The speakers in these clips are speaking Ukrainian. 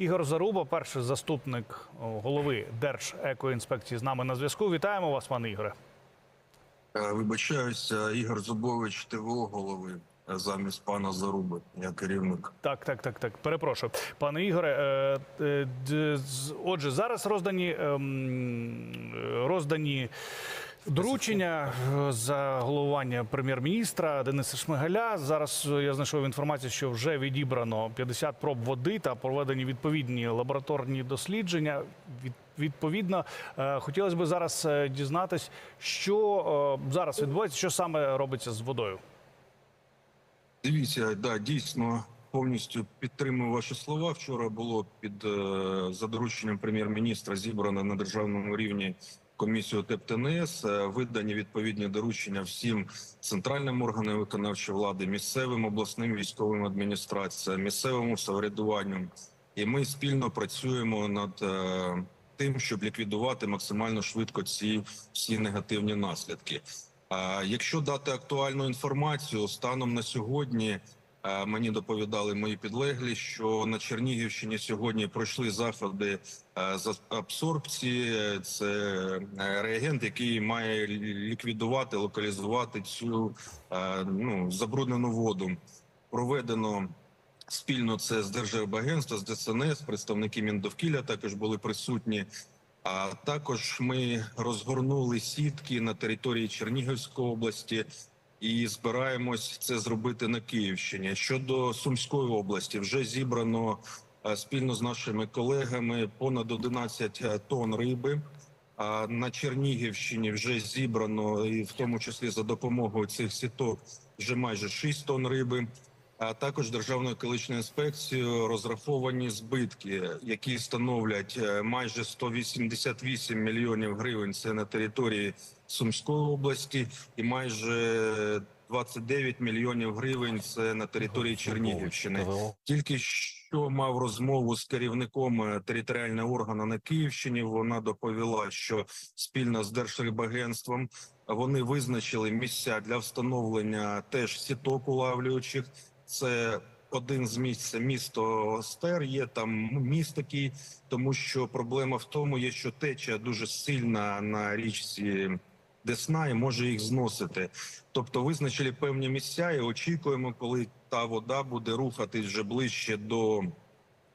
Ігор Заруба, перший заступник голови Держекоінспекції, з нами на зв'язку. Вітаємо вас, пане Ігоре. Е, Вибачаюся, Ігор Зубович, ТВО голови е, замість пана Заруби. Я керівник. Так, так, так, так. Перепрошую, пане Ігоре. Е, е, Отже, зараз роздані ем, е, роздані доручення е, за головування прем'єр-міністра Дениса Шмигаля. Зараз е, я знайшов інформацію, що вже відібрано 50 проб води та проведені відповідні лабораторні дослідження. Відповідно, е, хотілося б зараз дізнатись, що зараз відбувається, що саме робиться з водою. Дивіться, да, дійсно повністю підтримую ваші слова. Вчора було під за дорученням прем'єр-міністра зібрано на державному рівні комісію ТЕП ТНС, е, видані відповідні доручення всім центральним органам виконавчої влади, місцевим обласним військовим адміністраціям, місцевому самоврядуванню. І ми спільно працюємо над е, тим, щоб ліквідувати максимально швидко ці всі негативні наслідки. Якщо дати актуальну інформацію, станом на сьогодні мені доповідали мої підлеглі, що на Чернігівщині сьогодні пройшли заходи е, з абсорбції. Це е, реагент, який має ліквідувати, локалізувати цю е, ну, забруднену воду. Проведено спільно це з Держарбагентства, з ДСНС, представники Міндовкілля також були присутні. А також ми розгорнули сітки на території Чернігівської області і збираємось це зробити на Київщині. Щодо Сумської області, вже зібрано е, спільно з нашими колегами понад 11 тонн риби. А на Чернігівщині вже зібрано, і в тому числі за допомогою цих сіток, вже майже 6 тонн риби. А також Державною екологічною інспекцією розраховані збитки, які становлять е, майже 188 мільйонів гривень. Це на території Сумської області, і майже 29 мільйонів гривень. Це на території Чернігівщини. Тільки що мав розмову з керівником е, територіального органу на Київщині. Вона доповіла, що спільно з Держрибагентством вони визначили місця для встановлення теж сіток улавлюючих. Це один з місць місто Остер. Є там міст такий, тому що проблема в тому, є, що теча дуже сильна на річці. Десна і може їх зносити, тобто визначили певні місця і очікуємо, коли та вода буде рухатись вже ближче до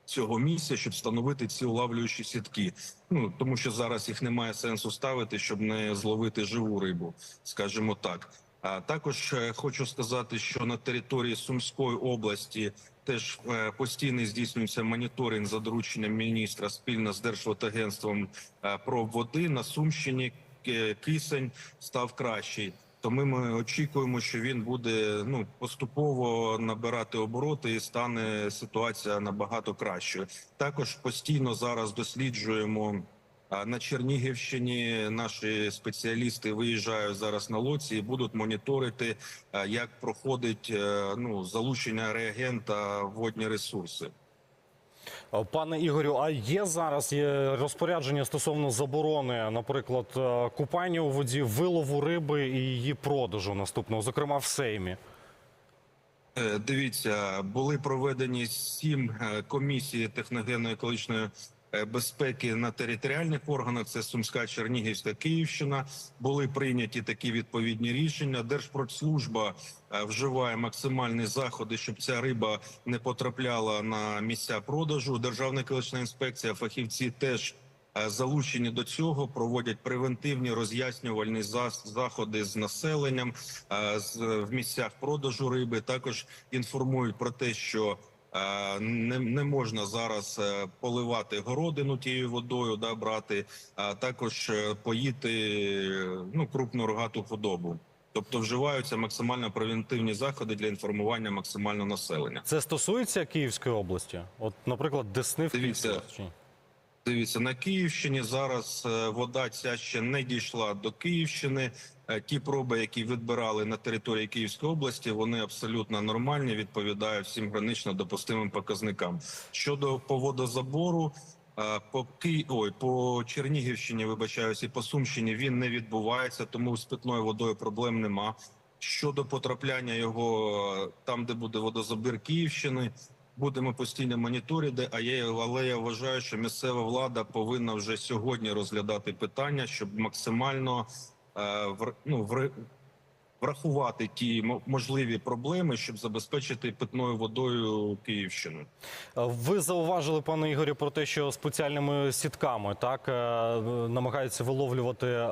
цього місця, щоб встановити ці улавлюючі сітки. Ну тому що зараз їх немає сенсу ставити, щоб не зловити живу рибу, скажімо так. А також е, хочу сказати, що на території Сумської області теж е, постійно здійснюється моніторинг за дорученням міністра спільно з Держводагентством е, проб води на Сумщині. Ки- Кисень став кращий. Тому ми очікуємо, що він буде ну поступово набирати обороти і стане ситуація набагато кращою. Також постійно зараз досліджуємо. На Чернігівщині наші спеціалісти виїжджають зараз на лоці і будуть моніторити, як проходить е, ну залучення реагента водні ресурси. Пане Ігорю, а є зараз розпорядження стосовно заборони, наприклад, е, купання у воді, вилову риби і її продажу наступного, зокрема в Сеймі. Е, Дивіться, були проведені сім комісії техногенно-екологічної е, безпеки на територіальних органах. Це Сумська, Чернігівська, Київщина. Були прийняті такі відповідні рішення. Держпродслужба е, вживає максимальні заходи, щоб ця риба не потрапляла на місця продажу. Державна екологічна інспекція, фахівці теж. е, Залучені до цього проводять превентивні роз'яснювальні заходи з населенням е, в місцях продажу риби. Також інформують про те, що е, не, не можна зараз е, поливати городину тією водою, да брати, а також е, поїти е, ну крупну рогату худобу. Тобто вживаються максимально превентивні заходи для інформування максимально населення. Це стосується Київської області? От, наприклад, Десни в Дивіться, Київській? Дивіться, на Київщині зараз е, вода ця ще не дійшла до Київщини. Е, Ті проби, які відбирали на території Київської області, вони абсолютно нормальні, відповідають всім гранично допустимим показникам. Щодо по водозабору, е, по Ки... Ой, по Чернігівщині, вибачаюсь, і по Сумщині він не відбувається, тому з питною водою проблем нема. Щодо потрапляння його е, там, де буде водозабір Київщини, будемо постійно моніторити. А я але я вважаю, що місцева влада повинна вже сьогодні розглядати питання, щоб максимально ну, вр- врахувати ті мо- можливі проблеми, щоб забезпечити питною водою Київщину. Е, Ви зауважили, пане Ігорі, про те, що спеціальними сітками так е, намагаються виловлювати е,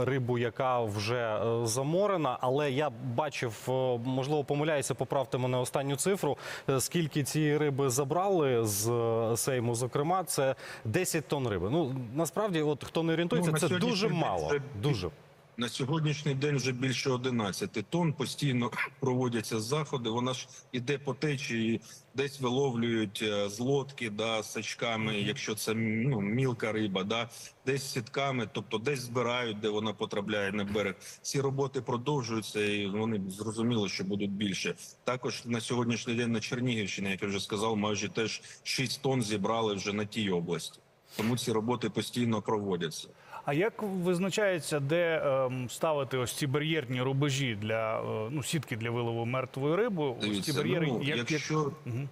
рибу, яка вже е, заморена. Але я бачив, е, можливо, помиляюся, поправте мене останню цифру. е, Скільки цієї риби забрали з е, Сейму, зокрема, це 10 тонн риби. Ну насправді, от хто не орієнтується, Ну, це дуже мало. це Дуже. На сьогоднішній день вже більше 11 тонн. Постійно проводяться заходи. Вона ж іде по течії, десь виловлюють е, з лодки, да, сачками, якщо це ну, мілка риба, да, десь сітками, тобто десь збирають, де вона потрапляє на берег. Ці роботи продовжуються, і вони зрозуміло, що будуть більше. Також на сьогоднішній день на Чернігівщині, як я вже сказав, майже теж 6 тонн зібрали вже на тій області. Тому ці роботи постійно проводяться. А як визначається, де ем, ставити ось ці бар'єрні рубежі для е, ну сітки для вилову мертвої риби? Ось ці бар'єри, ну, як, як... якщо Мгм.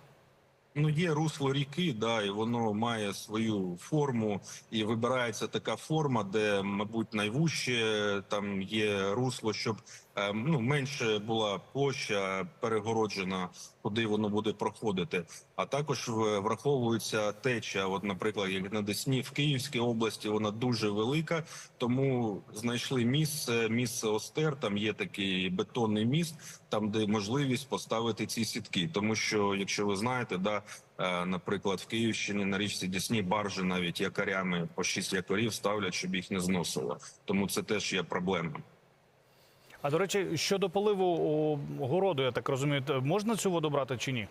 ну є русло ріки, да, і воно має свою форму, і вибирається така форма, де, мабуть, найвужче там є русло, щоб е, ну менше була площа перегороджена, куди воно буде проходити. А також враховується теча. От, наприклад, як на Десні в Київській області, вона дуже велика, тому знайшли місце, місце Остер. Там є такий бетонний міст, там де можливість поставити ці сітки. Тому що, якщо ви знаєте, да, е, наприклад, в Київщині на річці Десні баржі навіть якорями по шість якорів ставлять, щоб їх не зносило. Тому це теж є проблема. А до речі, щодо поливу городу, я так розумію, можна цю воду брати чи ні?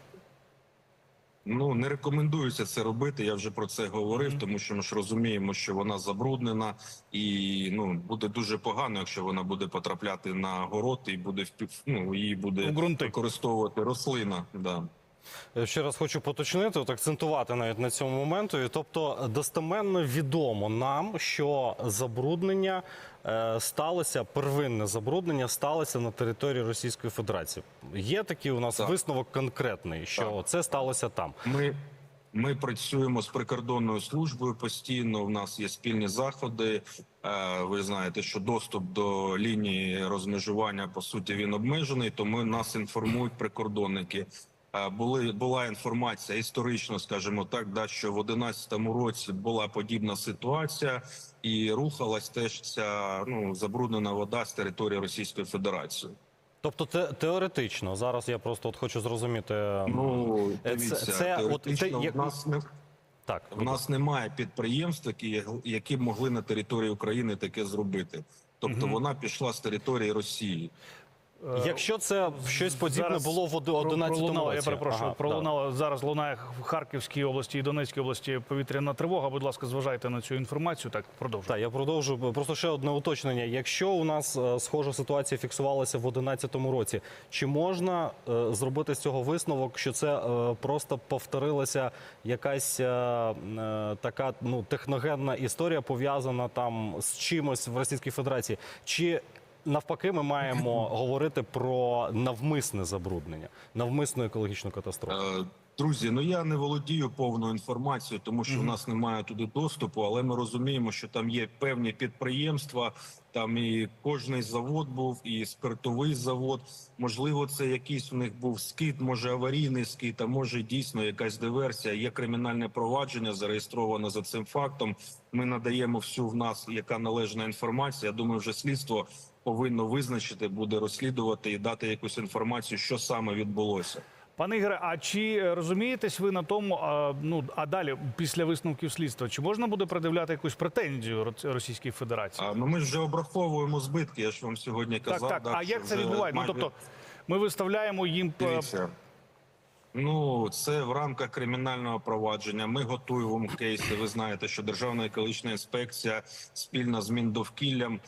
Ну не рекомендується це робити. Я вже про це говорив, тому що ми ж розуміємо, що вона забруднена, і ну буде дуже погано, якщо вона буде потрапляти на город і буде ну, її буде використовувати рослина. Да. Е, Ще раз хочу поточнити, от акцентувати навіть на цьому моменту. Тобто достеменно відомо нам, що забруднення е, сталося, первинне забруднення сталося на території Російської Федерації. Є такий у нас Так. висновок конкретний, що Так. це сталося там. Ми, ми працюємо з прикордонною службою постійно. У нас є спільні заходи. Е, Ви знаєте, що доступ до лінії розмежування по суті він обмежений, тому нас інформують прикордонники. Е, Були була інформація історично, скажімо так, да що в 11 році була подібна ситуація, і рухалась теж ця ну забруднена вода з території Російської Федерації. Тобто, те, теоретично, зараз я просто от хочу зрозуміти. Ну Е, це- дивіться, це от теоретично те, як- в нас не так, В нас немає підприємств, які, які могли на території України таке зробити. Тобто Мгм. вона пішла з території Росії. Е, якщо це щось подібне зараз було в про- 11 році. Я перепрошую, Ага, да. зараз лунає в Харківській області і Донецькій області повітряна тривога. Будь ласка, зважайте на цю інформацію. Так, продовжуйте. Так, я продовжу. Просто ще одне уточнення. Якщо у нас е, схожа ситуація фіксувалася в 2011 році, чи можна е, зробити з цього висновок, що це просто повторилася якась така ну техногенна історія, пов'язана там з чимось в Російській Федерації? Чи навпаки ми маємо говорити про навмисне забруднення, навмисну екологічну катастрофу? Е, Друзі, ну я не володію повною інформацією, тому що в нас немає туди доступу, але ми розуміємо, що там є певні підприємства. Там і кожний завод був, і спиртовий завод. Можливо, це якийсь у них був скид, може аварійний скид, а може дійсно якась диверсія. Є кримінальне провадження зареєстроване за цим фактом. Ми надаємо всю в нас, яка належна інформація. Я думаю, вже слідство повинно визначити, буде розслідувати і дати якусь інформацію, що саме відбулося. Пане Ігоре, а чи е, розумієтесь ви на тому? А, ну а далі, після висновків слідства, чи можна буде пред'являти якусь претензію Ро- Російській Федерації? А, ну ми ж вже обраховуємо збитки. Я ж вам сьогодні так, казав. так. да, А як це відбувається? Ну тобто, ми виставляємо їм е, Дивіться. Ну, це в рамках кримінального провадження. Ми готуємо кейси. Ви знаєте, що Державна екологічна інспекція спільно з Міндовкіллям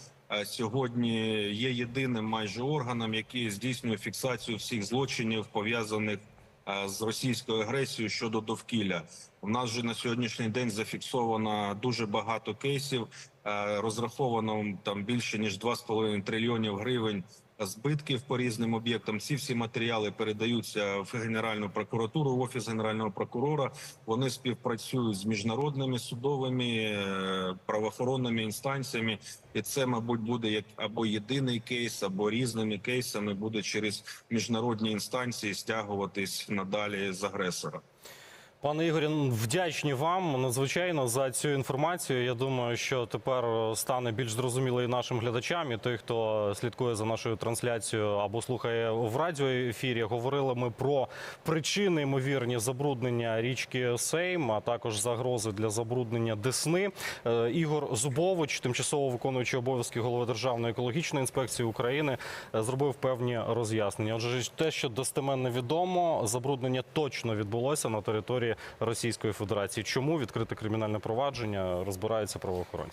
сьогодні є єдиним майже органом, який здійснює фіксацію всіх злочинів пов'язаних е, з російською агресією щодо довкілля. У нас же на сьогоднішній день зафіксовано дуже багато кейсів. е, Розраховано там більше ніж 2,5 трильйонів гривень збитків по різним об'єктам. Ці всі матеріали передаються в Генеральну прокуратуру, в офіс генерального прокурора. Вони співпрацюють з міжнародними судовими е, правоохоронними інстанціями, і це, мабуть, буде як або єдиний кейс, або різними кейсами буде через міжнародні інстанції стягуватись надалі з агресора. Пане Ігорі, вдячні вам надзвичайно за цю інформацію. Я думаю, що тепер стане більш зрозуміло і нашим глядачам, і той, хто слідкує за нашою трансляцією або слухає в радіоефірі. Говорили ми про причини ймовірні забруднення річки Сейм, а також загрози для забруднення Десни. Е, Ігор Зубович, тимчасово виконуючий обов'язки голови Державної екологічної інспекції України, е, зробив певні роз'яснення. Отже, те, що достеменно відомо, забруднення точно відбулося на Російської Федерації. Чому відкрите кримінальне провадження розбираються правоохоронці?